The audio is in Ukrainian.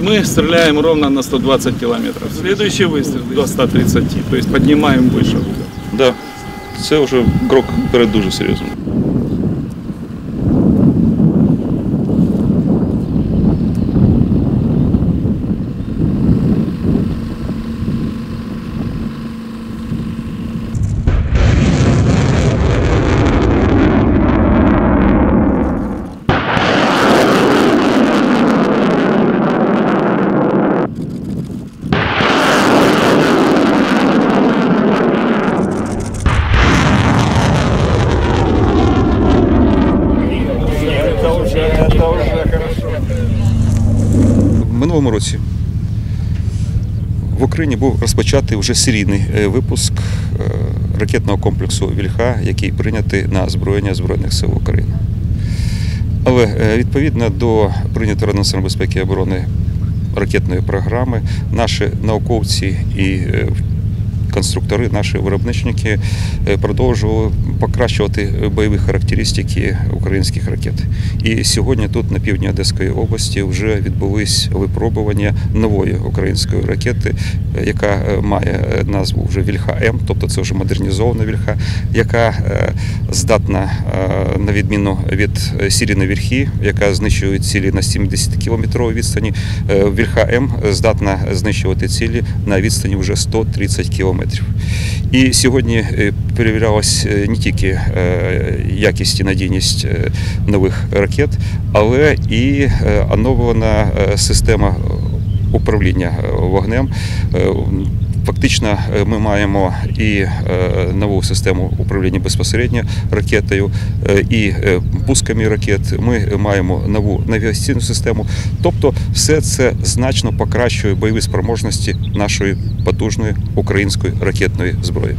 Мы стреляем ровно на 120 километров. Следующий выстрел до 130, то есть поднимаем выше. Да, це вже крок перед дуже серйозним. Минулому році в Україні був розпочатий вже серійний е, випуск е, ракетного комплексу Вільха, який прийнятий на озброєння Збройних сил України. Але е, відповідно до прийнятої Ради національної безпеки і оборони ракетної програми, наші науковці і конструктори, наші виробничники е, продовжували покращувати бойові характеристики українських ракет. І сьогодні тут, на півдні Одеської області, вже відбулись випробування нової української ракети, е, яка е, має е, назву вже Вільха М, тобто це вже модернізована Вільха, яка е, здатна, е, на відміну від е, Сіріна Вільхі, яка знищує цілі на 70 кілометровій відстані. е, Вільха М здатна знищувати цілі на відстані вже 130 кілометрів. І сьогодні е, перевірялась е, не тільки е, якість і надійність нових ракет, але і оновлена система управління вогнем. Фактично, ми маємо і нову систему управління безпосередньо ракетою, і пусками ракет. Ми маємо нову навігаційну систему. Тобто, все це значно покращує бойові спроможності нашої потужної української ракетної зброї.